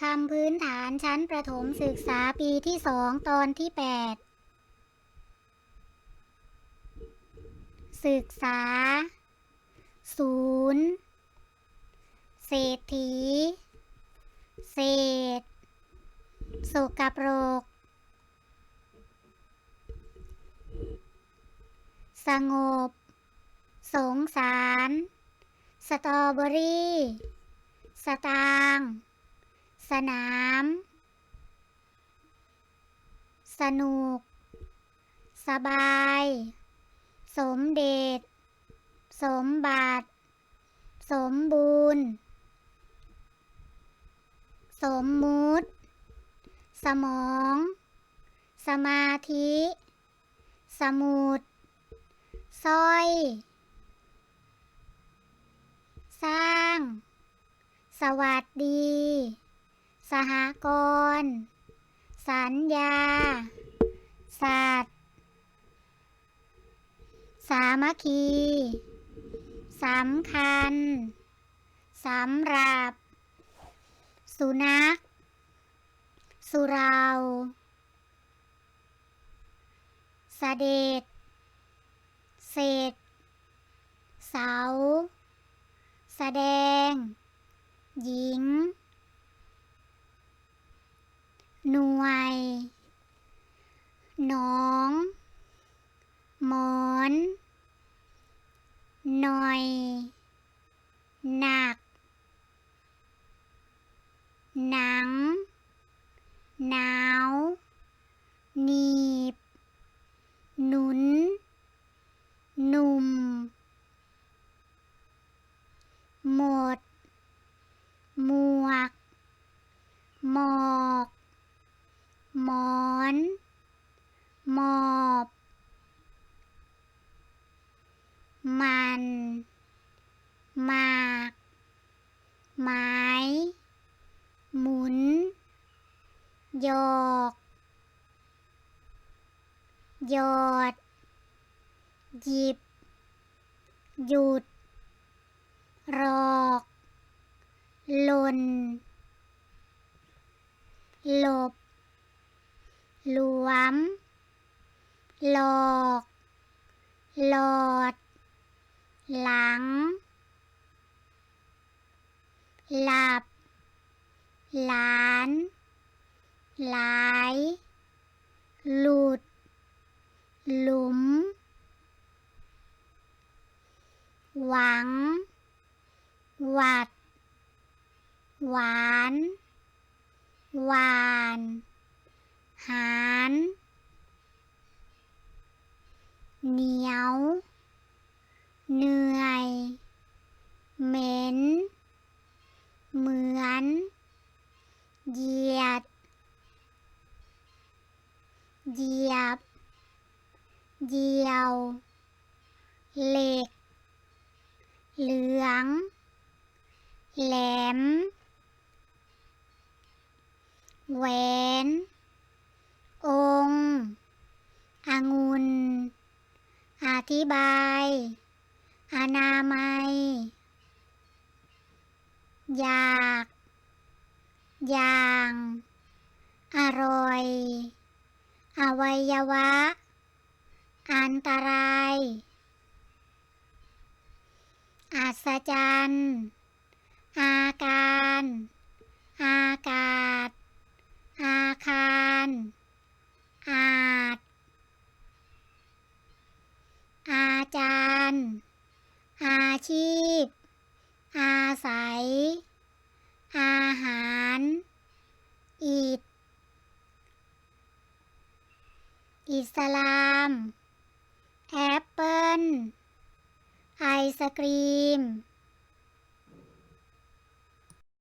คำพื้นฐานชั้นประถมศึกษาปีที่สองตอนที่แปดศึกษา ศูนย์เศรษฐี เศษสกปรก สงบ สงสาร สตรอเบอรี่ สตางค์ สนาม สนุก สบาย สมเด็จ สมบัติ สมบูรณ์ สมมุติ สมอง สมาธิ สมุดสร้อย สร้าง สวัสดี สหกรณ์สัญญาสัตว์สามัคคี สำคัญ สำหรับ สุนัข สุราเสด็จ เศษ เสา แสดง หญิง หน่วยหนองหมอนหน่อย หนัก หนัง หนาว หนีบ หนุน หนุ่ม หมด หมวกหมอก หมอน หมอบ มัน หมาก ไม้ หมุน หยอกหยอด หยิบ หยุด รอกหล่นหลบ หลวม หลอก หลอด หลัง หลับ หลาน หลาย หลุด หลุม หวัง หวัด หวาน หวาน หารเหนียว เหนื่อย เหม็น เหมือน เหยียด เหยียบเดียว เหล็ก เหลือง แหลม แหวน องค์องุ่น อธิบาย อนามัย อยาก อย่าง อร่อย อ วัยวะ อันตราย อัศจรรย์ อาการ อากาศ อาคาร อาจ อาจารย์ อาชีพ อาศัย อาหาร อิด อิ สลาม แอปเปิลไอศกรีม